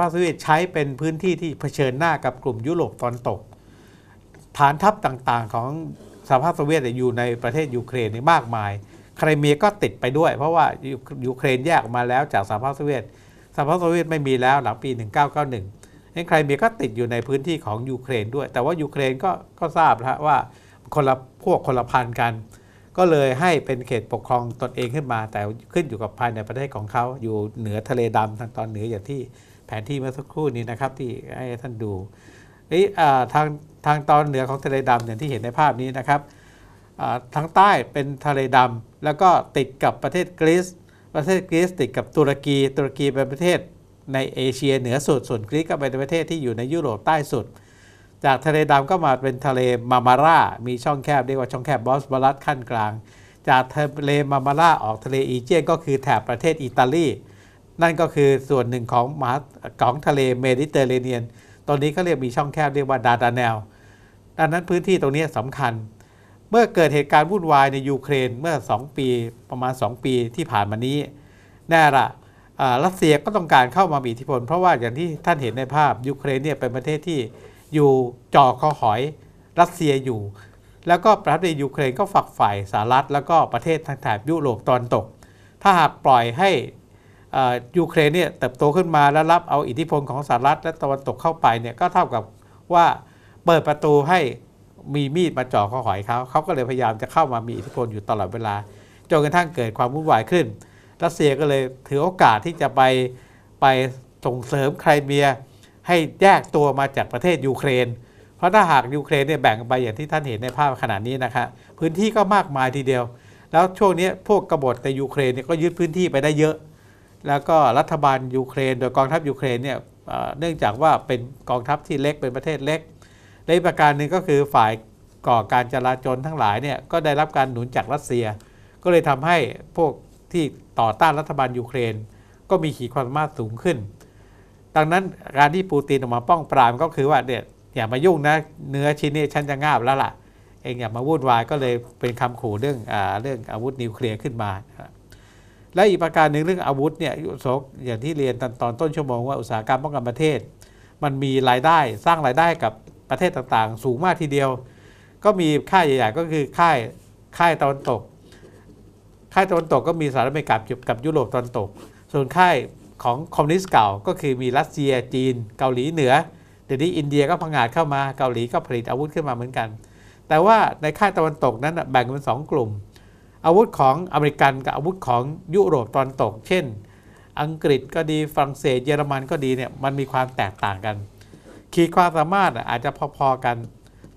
ภาพโซเวียตใช้เป็นพื้นที่ที่เผชิญหน้ากับกลุ่มยุโรปตอนตก ฐานทัพต่างๆของสหภาพโซเวียตอยู่ในประเทศยูเครนมากมายไครเมียก็ติดไปด้วย เพราะว่ายูเครนแยกออกมาแล้วจากสหภาพโซเวียตสหภาพโซเวียตไม่มีแล้วหลังปี 1991นั้นไครเมียก็ติดอยู่ในพื้นที่ของยูเครนด้วย แต่ว่ายูเครนก็ก็ทราบแล้วว่าคนละพวกคนละพันกัน ก็เลยให้เป็นเขตปกครองตนเองขึ้นมา แต่ขึ้นอยู่กับภายในประเทศของเขาอยู่เหนือทะเลดำทางตอนเหนืออย่างที่ แผนที่เมื่อสักครู่นี้นะครับที่ให้ท่านดูนี่ทางทางตอนเหนือของทะเลดำอย่างที่เห็นในภาพนี้นะครับทางใต้เป็นทะเลดำแล้วก็ติดกับประเทศกรีซประเทศกรีซติดกับตุรกี ตุรกีเป็นประเทศในเอเชียเหนือสุดส่วนกรีซก็เป็นประเทศที่อยู่ในยุโรปใต้สุด จากทะเลดำก็มาเป็นทะเลมามารามีช่องแคบเรียกว่าช่องแคบบอสบอรัสขั้นกลาง จากทะเลมามาราออกทะเลอีเจียนก็คือแถบประเทศอิตาลี นั่นก็คือส่วนหนึ่งของมหาของทะเลเมดิเตอร์เรเนียน ตอนนี้เขาเรียกมีช่องแคบเรียกว่าดาดาแนลดังนั้นพื้นที่ตรงนี้สำคัญ เมื่อเกิดเหตุการณ์วุ่นวายในยูเครนเมื่อ 2 ปีประมาณ 2 ปีที่ผ่านมานี้ แน่ละรัสเซียก็ต้องการเข้ามามีอิทธิพล เพราะว่าอย่างที่ท่านเห็นในภาพยูเครนเนี่ยเป็นประเทศที่อยู่จ่อคอหอยรัสเซียอยู่ แล้วก็ประเทศยูเครนก็ฝักใฝ่สหรัฐแล้วก็ประเทศทางแถบยุโรปตอนตก ถ้าหากปล่อยให้ ยูเครนเนี่ยเติบโตขึ้นมาแล้วรับเอาอิทธิพลของสหรัฐและตะวันตกเข้าไปเนี่ยก็เท่ากับว่าเปิดประตูให้มีมีดมาจ่อข้อหอยเขาเขาก็เลยพยายามจะเข้ามามีอิทธิพลอยู่ตลอดเวลาจนกระทั่งเกิดความวุ่นวายขึ้น รัสเซียก็เลยถือโอกาสที่จะไปไปส่งเสริมไครเมีย ให้แยกตัวมาจากประเทศยูเครน เพราะถ้าหากยูเครนเนี่ยแบ่งไปอย่างที่ท่านเห็นในภาพขนาดนี้นะครับพื้นที่ก็มากมายทีเดียว แล้วช่วงนี้พวกกบฏในยูเครนเนี่ยก็ยึดพื้นที่ไปได้เยอะ แล้วก็รัฐบาลยูเครน โดยกองทัพยูเครนเนี่ยเนื่องจากว่าเป็นกองทัพที่เล็กเป็นประเทศเล็กในประการหนึ่งก็คือฝ่ายก่อการจลาจลทั้งหลายเนี่ยก็ได้รับการหนุนจากรัสเซีย ก็เลยทำให้พวกที่ต่อต้านรัฐบาลยูเครน ก็มีขีดความสามารถสูงขึ้น ดังนั้นการที่ปูตินออกมาป้องปรามก็คือว่าเนี่ยอย่ามายุ่งนะเนื้อชิ้นนี้ฉันจะงาบแล้วล่ะ เองอย่ามาวุ่นวายก็เลยเป็นคำขู่เรื่องอเรื่องอาวุธนิวเคลียร์ขึ้นมา และอีกประการหนึ่งเรื่องอาวุธเนี่ยสกอย่างที่เรียนตอนตอนต้นชั่วโมงว่าอุตสาหกรรมป้องกันประเทศ มันมีรายได้สร้างรายได้กับประเทศต่างๆ สูงมากทีเดียว ก็มีค่ายใหญ่ๆก็คือค่ายค่ายตะวันตก ค่ายตะวันตกก็มีสหรัฐอเมริกากับยุโรปตะวันตก ส่วนค่ายของคอมมิวนิสต์เก่าก็คือมีรัสเซียจีน เกาหลีเหนือเดี๋ยวนี้อินเดียก็พังอาจเข้ามาเกาหลีก็ผลิตอาวุธขึ้นมาเหมือนกัน แต่ว่าในค่ายตะวันตกนั้นแบ่งเป็นสองกลุ่ม อาวุธของอเมริกันกับอาวุธของยุโรปตะวันตก เช่น อังกฤษก็ดีฝรั่งเศสเยอรมันก็ดีเนี่ยมันมีความแตกต่างกัน ขีดความสามารถอาจจะพอๆกัน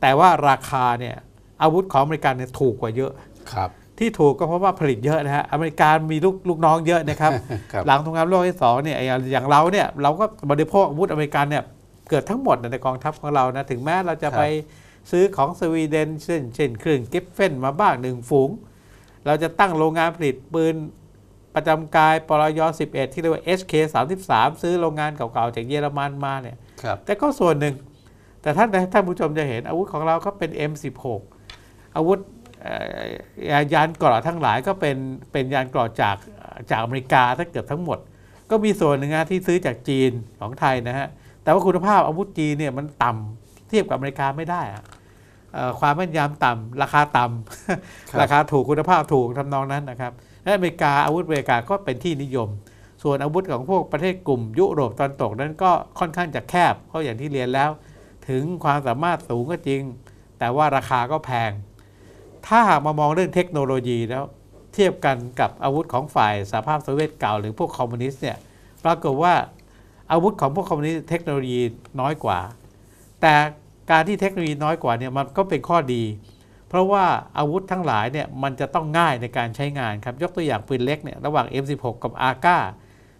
แต่ว่าราคาเนี่ยอาวุธของอเมริกันเนี่ยถูกกว่าเยอะครับ ที่ถูกก็เพราะว่าผลิตเยอะนะฮะอเมริกามีลูกลูกน้องเยอะนะครับ หลังสงครามโลกที่สองเนี่ยอย่างเราเนี่ยเราก็บริโภคอาวุธอเมริกันเนี่ยเกิดทั้งหมดในกองทัพของเรานะถึงแม้เราจะไปซื้อของสวีเดนเช่นเช่นเครื่องกิฟเฟนมาบ้างหนึ่งฝูง เราจะตั้งโรงงานผลิตปืนประจำกายปรย11 ที่เรียกว่า HK 33ซื้อโรงงานเก่าๆ จากเยอรมันมาเนี่ยแต่ก็ส่วนหนึ่ง แต่ท่านท่านผู้ชมจะเห็นอาวุธของเราก็เป็น M16 อาวุธยานกรอทั้งหลายก็เป็นเป็นยานกรอจากจากอเมริกาถ้าเกือบทั้งหมด ก็มีส่วนหนึ่งนะที่ซื้อจากจีนของไทยนะฮะแต่ว่าคุณภาพอาวุธจีนเนี่ยมันต่ำเทียบกับอเมริกาไม่ได้อะ ความแม่นยำต่ำราคาต่ำราคาถูกคุณภาพถูกทำนองนั้นนะครับและอเมริกาอาวุธอเมริกาก็เป็นที่นิยม ส่วนอาวุธของพวกประเทศกลุ่ม ยุโรปตอนตกนั้นก็ค่อนข้างจะแคบ เพราะอย่างที่เรียนแล้ว ถึงความสามารถสูงก็จริง แต่ว่าราคาก็แพง ถ้าหากมามองเรื่องเทคโนโลยีแล้วเทียบกันกับอาวุธของฝ่ายสหภาพโซเวียตเก่าหรือพวกคอมมิวนิสต์เนี่ยปรากฏว่าอาวุธของพวกคอมมิวนิสต์เทคโนโลยีน้อยกว่า แต่ การที่เทคโนโลยีน้อยกว่าเนี่ยมันก็เป็นข้อดี เพราะว่าอาวุธทั้งหลายเนี่ยมันจะต้องง่ายในการใช้งานครับยกตัวอย่างปืนเล็กเนี่ยระหว่าง M16 กับอาก้า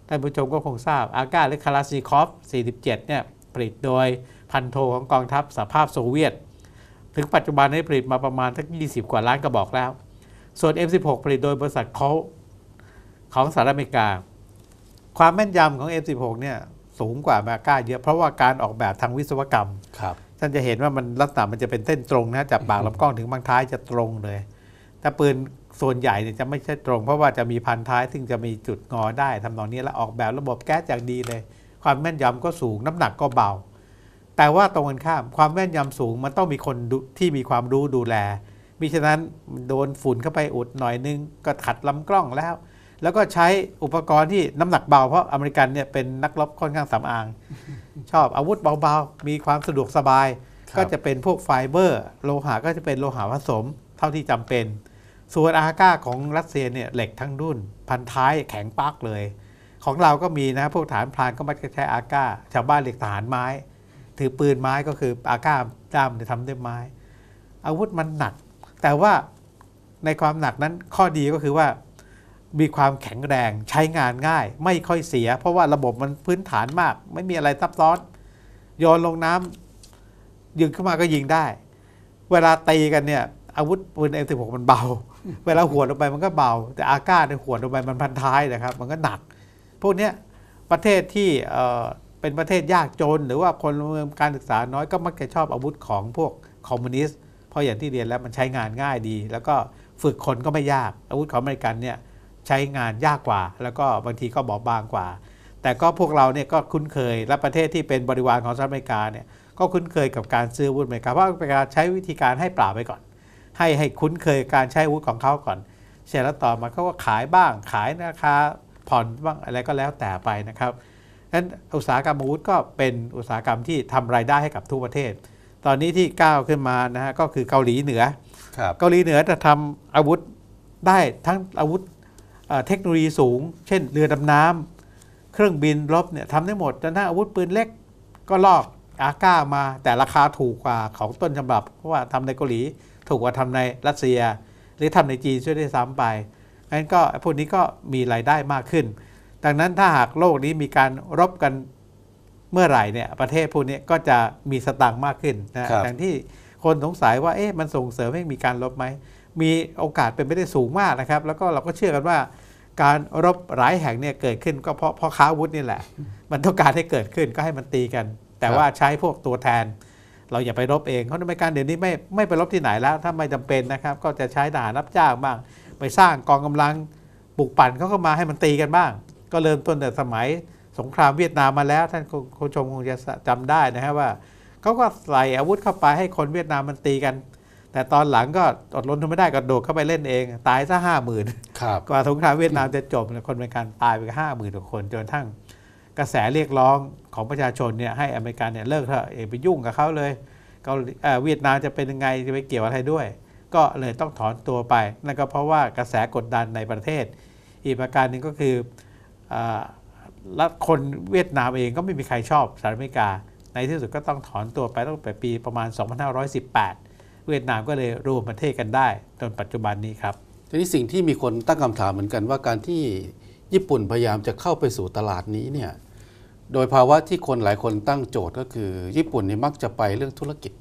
ท่านผู้ชมก็คงทราบอาก้าหรือคาราซิคอฟ 47 เนี่ยผลิตโดยพันโทของกองทัพสหภาพโซเวียต ถึงปัจจุบันได้ผลิตมาประมาณสัก20 กว่าล้านกระบอกแล้ว ส่วน M16 ผลิตโดยบริษัทเขาของสหรัฐอเมริกา ความแม่นยำของ M16 เนี่ยสูงกว่าแมก้าเยอะ เพราะว่าการออกแบบทางวิศวกรรมครับ ท่านจะเห็นว่ามันลักษณะมันจะเป็นเส้นตรงนะจากปากลำกล้องถึงบางท้ายจะตรงเลยแต่ปืนส่วนใหญ่เนี่ยจะไม่ใช่ตรง เพราะว่าจะมีพันท้าย ซึ่งจะมีจุดงอได้ทำนองนี้แล้วออกแบบระบบแก๊สอย่างดีเลย ความแม่นยำก็สูงน้ำหนักก็เบา แต่ว่าตรงกันข้ามความแม่นยำสูงมันต้องมีคนที่มีความรู้ดูแลมิฉะนั้นโดนฝุ่นเข้าไปอุดหน่อยนึงก็ขัดลำกล้องแล้ว แล้วก็ใช้อุปกรณ์ที่น้ำหนักเบา เพราะอเมริกันเนี่ยเป็นนักรบค่อนข้างสำอาง ชอบอาวุธเบาๆ มีความสะดวกสบาย ครับ ก็จะเป็นพวกไฟเบอร์ โลหะก็จะเป็นโลหะผสมเท่าที่จำเป็น ส่วนอาก้าของรัสเซียเนี่ยเหล็กทั้งรุ่น พันท้ายแข็งปักเลย ของเราก็มีนะพวกฐานพรานก็มักจะใช้อาก้าชาวบ้านเรียกทหารไม้ ถือปืนไม้ก็คืออาก้าด้ามจะทำด้วยไม้ อาวุธมันหนัก แต่ว่าในความหนักนั้นข้อดีก็คือว่า มีความแข็งแรงใช้งานง่าย ไม่ค่อยเสีย เพราะว่าระบบมันพื้นฐานมาก ไม่มีอะไรซับซ้อนโยนลงน้ำยิงเข้ามาก็ยิงได้ เวลาตีกันเนี่ย อาวุธปืน M16 มันเบา เวลาหัวลงไปมันก็เบา แต่อาก้าในยหัวลงไปมันพันท้ายนะครับ มันก็หนัก พวกนี้ประเทศที่เอ่อเป็นประเทศยากจน หรือว่าคนเมืองการศึกษาน้อยก็มักจะชอบอาวุธของพวกคอมมิวนิสต์เพราะอย่างที่เรียนแล้วมันใช้งานง่ายดี แล้วก็ฝึกคนก็ไม่ยากอาวุธของอเมริกันเนี่ย ใช้งานยากกว่า แล้วก็บางทีก็บอบบางกว่า แต่ก็พวกเราเนี่ยก็คุ้นเคย และประเทศที่เป็นบริวารของสหรัฐอเมริกาเนี่ยก็คุ้นเคยกับการซื้ออาวุธอเมริกาเพราะอเมริกาใช้วิธีการให้เปล่าไปก่อน ให้ให้คุ้นเคยการใช้อาวุธของเขาก่อน เสร็จแล้วต่อมาเขาก็ขายบ้างขายราคาผ่อนบ้างอะไรก็แล้วแต่ไปนะครับนั้นอุตสาหกรรมอาวุธก็เป็นอุตสาหกรรมที่ทำรายได้ให้กับทุกประเทศ ตอนนี้ที่ก้าวขึ้นมานะฮะก็คือเกาหลีเหนือครับเกาหลีเหนือจะทำอาวุธได้ทั้งอาวุธ เอ่อเทคโนโลยีสูง เช่น เรือดำน้ำเครื่องบินรบเนี่ยทำได้หมดจนทั้งอาวุธปืนเล็กก็ลอกอาก้ามาแต่ราคาถูกกว่าของต้นฉบับ เพราะว่าทำในเกาหลีถูกกว่าทำในรัสเซีย หรือทำในจีนช่วยได้ซ้ำไปงั้นก็ไอ้พวกนี้ก็มีรายได้มากขึ้น ดังนั้นถ้าหากโลกนี้มีการรบกันเมื่อไหร่เนี่ยประเทศพวกนี้ก็จะมีสตางค์มากขึ้นนะครับอย่างที่คนสงสัยว่าเอ๊ะมันส่งเสริมให้มีการรบไหม มีโอกาสเป็นไปได้สูงมากนะครับ แล้วก็เราก็เชื่อกันว่า การรบหลายแห่งเนี่ยเกิดขึ้นก็เพราะพราะค้าอาวุธนี่แหละ มันต้องการให้เกิดขึ้นก็ให้มันตีกัน แต่ว่าใช้พวกตัวแทน เราอย่าไปรบเองเพราะอเมริกันเดี๋ยวนี้ไม่ไม่ไปรบที่ไหนแล้วถ้าไม่จำเป็นนะครับ ก็จะใช้ทหารรับจ้างบ้าง ไปสร้างกองกำลังปลุกปั่นเขาก็มาให้มันตีกันบ้าง ก็เริ่มต้นแต่สมัยสงครามเวียดนามมาแล้ว ท่านผู้ชมคงจะจำได้นะครับว่าเขาก็ใส่อาวุธเข้าไปให้คนเวียดนามมันตีกัน แต่ตอนหลังก็อดรนทนไม่ได้ก็โดดเข้าไปเล่นเอง ตายซะห้าหมื่นครับกว่าสงครามเวียดนามจะจบเนี่ยคนอเมริกันตายไปห้าหมื่นกว่าคนจนกระทั่งกระแสเรียกร้องของประชาชนเนี่ยให้อเมริกันเนี่ยเลิกเถอะเอยไปยุ่งกับเขาเลยเกาหลีเอ่อเวียดนามจะเป็นยังไงจะไปเกี่ยวอะไรด้วย ก็เลยต้องถอนตัวไปนั่นก็เพราะว่ากระแสกดดันในประเทศ อีกประการหนึ่งก็คืออาและคนเวียดนามเองก็ไม่มีใครชอบสหรัฐอเมริกา ในที่สุดก็ต้องถอนตัวไปตั้งแต่ปีประมาณ 2518 เวียดนามก็เลยรวมประเทศกันได้จนปัจจุบันนี้ครับทีนี้สิ่งที่มีคนตั้งคำถามเหมือนกันว่าการที่ญี่ปุ่นพยายามจะเข้าไปสู่ตลาดนี้เนี่ยโดยภาวะที่คนหลายคนตั้งโจทย์ก็คือ ญี่ปุ่นนี่มักจะไปเรื่องธุรกิจ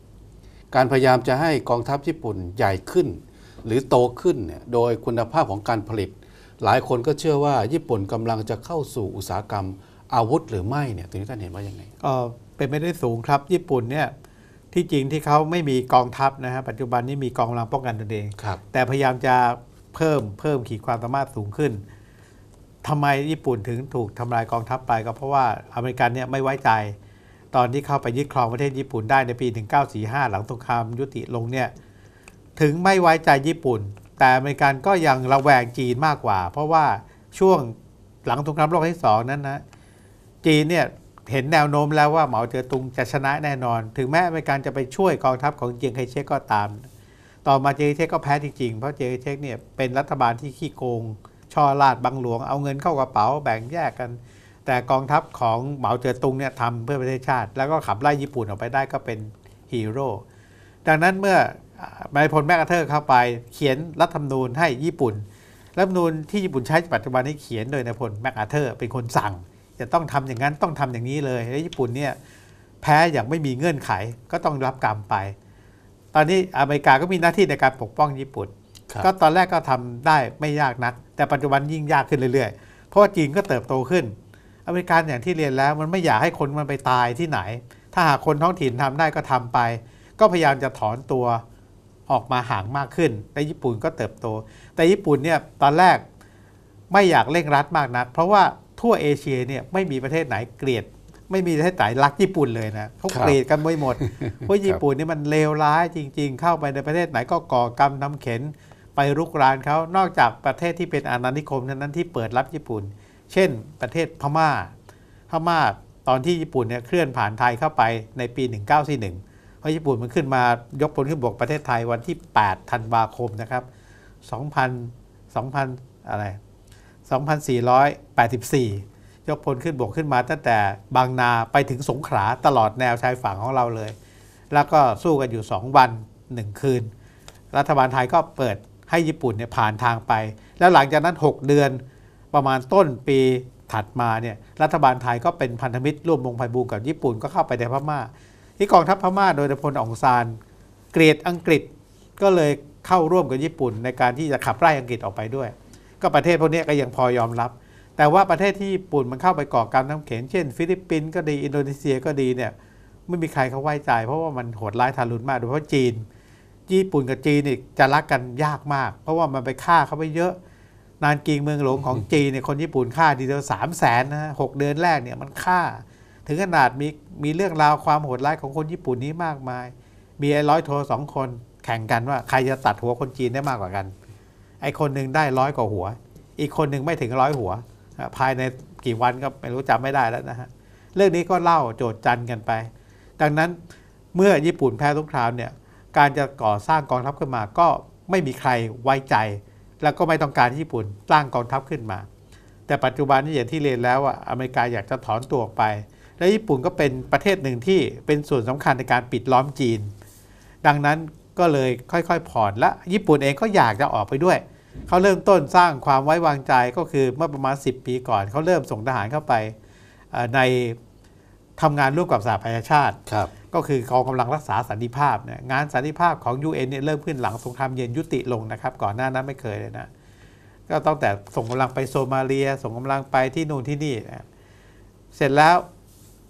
การพยายามจะให้กองทัพญี่ปุ่นใหญ่ขึ้น หรือโตขึ้นเนี่ยโดยคุณภาพของการผลิต หลายคนก็เชื่อว่าญี่ปุ่นกำลังจะเข้าสู่อุตสาหกรรมอาวุธหรือไม่เนี่ยตรงนี้ท่านเห็นว่ายังไงก็เป็นไม่ได้สูงครับ ญี่ปุ่นเนี่ย ที่จริงที่เขาไม่มีกองทัพนะฮะปัจจุบันนี้มีกองกำลังป้องกันตนเองครับ แต่พยายามจะเพิ่มเพิ่มขีดความสามารถสูงขึ้นทำไมญี่ปุ่นถึงถูกทำลายกองทัพไปก็เพราะว่าอเมริกันเนี่ยไม่ไว้ใจ ตอนที่เข้าไปยึดครองประเทศญี่ปุ่นได้ในปี 1945 หลังสงครามยุติลงเนี่ยถึงไม่ไว้ใจญี่ปุ่น แต่อเมริกันก็ยังระแวงจีนมากกว่า เพราะว่าช่วงหลังสงครามโลกครั้งที่สองนั้นนะจีนเนี่ย เห็นแนวโน้มแล้วว่าเหมาเจ๋อตุงจะชนะแน่นอน ถึงแม้อเมริกันจะไปช่วยกองทัพของเจียงไคเชกก็ตาม ต่อมาเจียงไคเชกก็แพ้จริงๆ เพราะเจียงไคเชกเนี่ยเป็นรัฐบาลที่ขี้โกง ช่อลาดบังหลวง เอาเงินเข้ากระเป๋าแบ่งแยกกัน แต่กองทัพของเหมาเจ๋อตุงเนี่ยทำเพื่อประเทศชาติ แล้วก็ขับไล่ญี่ปุ่นออกไปได้ก็เป็นฮีโร่ ดังนั้นเมื่อนายพลแมกอาเธอร์เข้าไปเขียนรัฐธรรมนูญให้ญี่ปุ่น รัฐธรรมนูญที่ญี่ปุ่นใช้ปัจจุบันนี้เขียนโดยนายพลแมกอาเธอร์เป็นคนสั่ง จะต้องทำอย่างนั้นต้องทำอย่างนี้เลยแล้วญี่ปุ่นเนี่ยแพ้อย่างไม่มีเงื่อนไขก็ต้องรับกรรมไป ตอนนี้อเมริกาก็มีหน้าที่ในการปกป้องญี่ปุ่นครับก็ตอนแรกก็ทำได้ไม่ยากนัก แต่ปัจจุบันยิ่งยากขึ้นเรื่อยๆ เพราะว่าจีนก็เติบโตขึ้น อเมริกันอย่างที่เรียนแล้วมันไม่อยากให้คนมันไปตายที่ไหน ถ้าหากคนท้องถิ่นทำได้ก็ทำไป ก็พยายามจะถอนตัวออกมาห่างมากขึ้นและญี่ปุ่นก็เติบโต แต่ญี่ปุ่นเนี่ยตอนแรกไม่อยากเร่งรัดมากนัก เพราะว่า ทั่วเอเชียเนี่ยไม่มีประเทศไหนเกลียด ไม่มีประเทศไหนรักญี่ปุ่นเลยนะเขาครับเกลียดกันไม่หมดเพราะญี่ปุ่นนี่มันเลวร้ายจริง ๆ เข้าไปในประเทศไหนก็ก่อกรรมทำเข็นไปรุกรานเขานอกจากประเทศที่เป็นอาณานิคมเท่านั้นที่เปิดรับญี่ปุ่น เช่น ประเทศพม่า พม่าตอนที่ญี่ปุ่นเนี่ยเคลื่อนผ่านไทยเข้าไปในปี 1941เพราะญี่ปุ่นมันขึ้นมายกพลขึ้นบกประเทศไทยวันที่ 8 ธันวาคมนะครับ 2,000 2,000 อะไร 2,484 ยกพลขึ้นบกขึ้นมาตั้งแต่บางนาไปถึงสงขลาตลอดแนวชายฝั่งของเราเลย แล้วก็สู้กันอยู่ 2 วัน 1 คืน รัฐบาลไทยก็เปิดให้ญี่ปุ่นเนี่ยผ่านทางไป แล้วหลังจากนั้น 6 เดือนประมาณต้นปีถัดมาเนี่ยรัฐบาลไทยก็เป็นพันธมิตรร่วมวงไพบูกับญี่ปุ่นก็เข้าไปในพม่า ที่กองทัพพม่าโดยพลอองซานเกลียดอังกฤษก็เลยเข้าร่วมกับญี่ปุ่นในการที่จะขับไล่อังกฤษออกไปด้วย ก็ประเทศพวกนี้ก็ยังพอยอมรับ แต่ว่าประเทศที่ญี่ปุ่นมันเข้าไปก่อการน้ำเข็นเช่น ฟิลิปปินส์ก็ดีอินโดนีเซียก็ดีเนี่ยไม่มีใครเขาไว้ใจ เพราะว่ามันโหดร้ายทารุณมากโดยเฉพาะจีน ญี่ปุ่นกับจีนนี่จะรักกันยากมาก เพราะว่ามันไปฆ่าเขาไปเยอะ นานกิงเมืองหลวงของจีนเนี่ยคนญี่ปุ่นฆ่าทีเดียวสามแสนนะฮะหกเดือนแรกเนี่ยมันฆ่า ถึงขนาดมีมีเรื่องราวความโหดร้ายของคนญี่ปุ่นนี้มากมายมีไอ้ร้อยโทสองคนแข่งกันว่าใครจะตัดหัวคนจีนได้มากกว่ากัน ไอ้คนหนึ่งได้ร้อยกว่าหัว อีกคนหนึ่งไม่ถึงร้อยหัว ภายในกี่วันก็ไม่รู้จำไม่ได้แล้วนะฮะเรื่องนี้ก็เล่าโจทย์จันกันไป ดังนั้นเมื่อญี่ปุ่นแพ้สงครามเนี่ยการจะก่อสร้างกองทัพขึ้นมาก็ไม่มีใครไว้ใจ แล้วก็ไม่ต้องการญี่ปุ่นสร้างกองทัพขึ้นมา แต่ปัจจุบันนี้อย่างที่เรียนแล้วว่าอเมริกาอยากจะถอนตัวออกไป และญี่ปุ่นก็เป็นประเทศหนึ่งที่เป็นส่วนสำคัญในการปิดล้อมจีน ดังนั้นก็เลยค่อยๆผ่อนและญี่ปุ่นเองก็อยากจะออกไปด้วย เขาเริ่มต้นสร้างความไว้วางใจก็คือเมื่อประมาณ 10 ปีก่อน เขาเริ่มส่งทหารเข้าไปเอ่อในทำงานร่วมกับสหประชาชาติครับก็คือกองกำลังรักษาสันติภาพเนี่ยงานสันติภาพของ UN เนี่ยเริ่มขึ้นหลังสงครามเย็นยุติลงนะครับ ก่อนหน้านั้นไม่เคยเลยนะ ก็ตั้งแต่ส่งกำลังไปโซมาเลีย ส่งกำลังไปที่นู่นที่นี่นะเสร็จแล้ว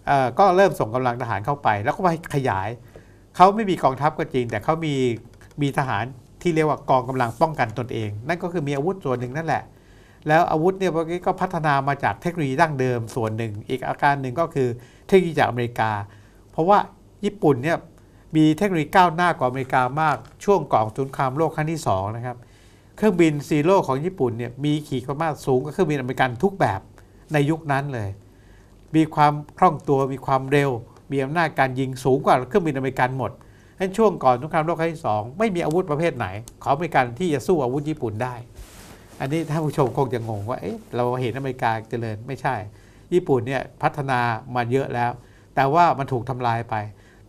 เอ่อก็เริ่มส่งกำลังทหารเข้าไป แล้วก็ไปขยาย เขาไม่มีกองทัพก็จริง แต่เขามีมีทหาร ที่เรียกว่ากองกำลังป้องกันตนเอง นั่นก็คือมีอาวุธส่วนหนึ่งนั่นแหละ แล้วอาวุธเนี่ยเมื่อกี้ก็พัฒนามาจากเทคโนโลยีดั้งเดิมส่วนหนึ่ง อีกอาการหนึ่งก็คือเทคโนโลยีจากอเมริกา เพราะว่าญี่ปุ่นเนี่ยมีเทคโนโลยีก้าวหน้ากว่าอเมริกามากช่วงก่อนสงครามโลกครั้งที่สองนะครับเครื่องบินซีโร่ของญี่ปุ่นเนี่ยมีขีดความสามารถสูงกว่าเครื่องบินอเมริกันทุกแบบในยุคนั้นเลย มีความคล่องตัวมีความเร็ว มีอำนาจการยิงสูงกว่าเครื่องบินอเมริกันหมด ฉะนั้นช่วงก่อนสงครามโลกครั้งที่สองไม่มีอาวุธประเภทไหน ของอเมริกันที่จะสู้อาวุธญี่ปุ่นได้ อันนี้ท่านผู้ชมคงจะงงว่าเอ๊ะเราเห็นอเมริกาเจริญไม่ใช่ ญี่ปุ่นเนี่ยพัฒนามาเยอะแล้ว แต่ว่ามันถูกทำลายไป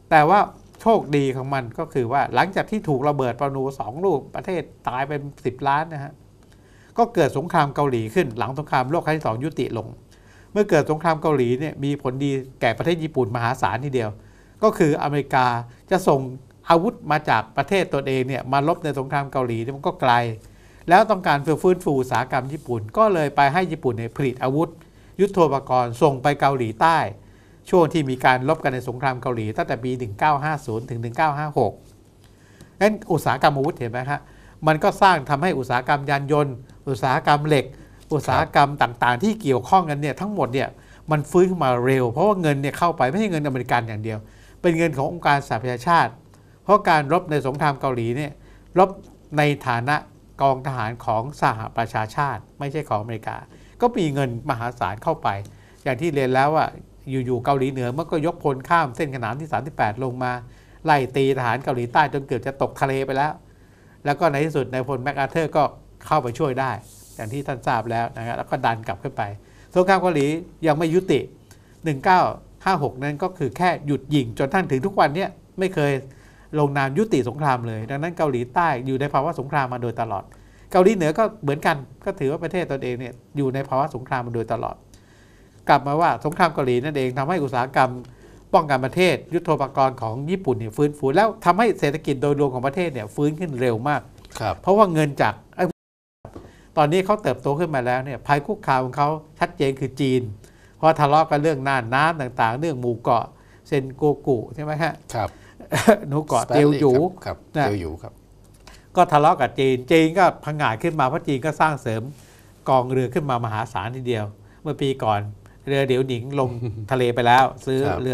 แต่ว่าโชคดีของมันก็คือว่าหลังจากที่ถูกระเบิดปรมาณูสองลูกประเทศตายเป็น10ล้านนะฮะก็เกิดสงครามเกาหลีขึ้น หลังสงครามโลกครั้งที่สองยุติลง เมื่อเกิดสงครามเกาหลีเนี่ยมีผลดีแก่ประเทศญี่ปุ่นมหาศาลทีเดียว ก็คืออเมริกาจะส่งอาวุธมาจากประเทศตนเองเนี่ยมาลบในสงครามเกาหลีเนี่ยมันก็ไกล แล้วต้องการเพื่อฟื้นฟูอุตสาหกรรมญี่ปุ่น ก็เลยไปให้ญี่ปุ่นเนี่ยผลิตอาวุธ ยุทโธปกรณ์ส่งไปเกาหลีใต้ ช่วงที่มีการลบกันในสงครามเกาหลีตั้งแต่ปี 1950 ถึง 1956นั้นอุตสาหกรรมอาวุธเห็นไหมฮะมันก็สร้างทำให้อุตสาหกรรมยานยนต์ อุตสาหกรรมเหล็ก อุตสาหกรรมต่างๆ ที่เกี่ยวข้องกันเนี่ยทั้งหมดเนี่ยมันฟื้นขึ้นมาเร็ว เพราะว่าเงินเนี่ยเข้าไปไม่ใช่เงินอเมริกันอย่างเดียว เป็นเงินขององค์การสหประชาชาติ เพราะการรบในสงครามเกาหลีเนี่ยรบในฐานะกองทหารของสหประชาชาติ ไม่ใช่ของอเมริกา ก็มีเงินมหาศาลเข้าไป อย่างที่เรียนแล้วว่าอยู่ๆเกาหลีเหนือมันก็ยกพลข้ามเส้นขนานที่ 38 ลงมา ไล่ตีทหารเกาหลีใต้จนเกือบจะตกทะเลไปแล้ว แล้วก็ในที่สุดนายพลแมคอาเธอร์ก็เข้าไปช่วยได้ อย่างที่ท่านทราบแล้วนะครับแล้วก็ดันกลับขึ้นไปสงครามเกาหลียังไม่ยุติ 19 56 นั้นก็คือแค่หยุดยิงจนท่านถึงทุกวันนี้ไม่เคยลงนามยุติสงครามเลย ดังนั้นเกาหลีใต้อยู่ในภาวะสงครามมาโดยตลอด เกาหลีเหนือก็เหมือนกันก็ถือว่าประเทศตนเองเนี่ยอยู่ในภาวะสงครามมาโดยตลอด กลับมาว่าสงครามเกาหลีนั่นเองทำให้อุตสาหกรรมป้องกันประเทศ ยุทโธปกรณ์ของญี่ปุ่นเนี่ยฟื้นฟูแล้วทำให้เศรษฐกิจโดยรวมของประเทศเนี่ยฟื้นขึ้นเร็วมาก เพราะว่าเงินจากตอนนี้เขาเติบโตขึ้นมาแล้วเนี่ยภัยคุกคามของเขาชัดเจนคือจีน พราะทะเลาะกันเรื่องน่านน้ำต่างๆ เรื่องหมู่เกาะเซนโกกุใช่ไหมฮะครับหนูเกาะเตียวหยูครับนะเตียวหยูครับ ก็ทะเลาะกับจีนจีนก็พังงาดขึ้นมาเพราะจีนก็สร้างเสริมกองเรือขึ้นมามหาศาลทีเดียว เมื่อปีก่อนเรือเดี๋ยวหนิงลงทะเลไปแล้ว ซื้อครับเรือ